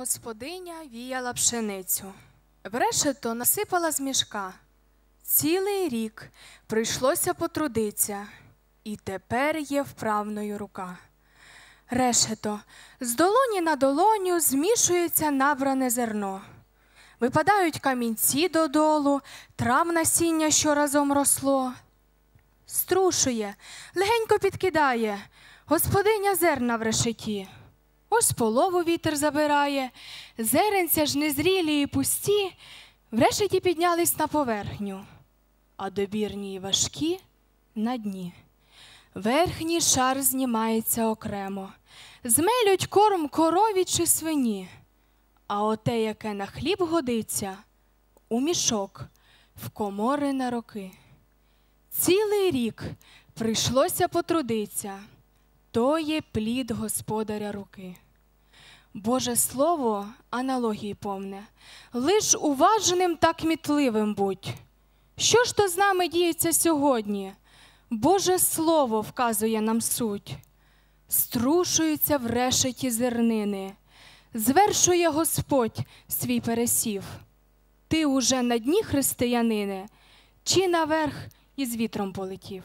Господиня віяла пшеницю. В решето насипала з мішка. Цілий рік прийшлося потрудиться, і тепер є вправною рука. Решето, з долоні на долоню змішується набране зерно. Випадають камінці додолу, трав насіння, що разом росло. Струшує, легенько підкидає, господиня зерна в решеті. Ось полову вітер забирає, зеренця ж незрілі і пусті, в решеті піднялись на поверхню, а добірні й важкі на дні. Верхній шар знімається окремо, змелють корм корові чи свині, а оте, яке на хліб годиться, у мішок, в комори на роки. Цілий рік прийшлося потрудиться, то є плід господаря руки. Боже слово аналогії повне, лиш уважним та кмітливим будь. Що ж то з нами діється сьогодні? Боже Слово вказує нам суть. Струшуються в решеті зернини, звершує Господь свій пересів. Ти уже на дні християнине, чи наверх із вітром полетів?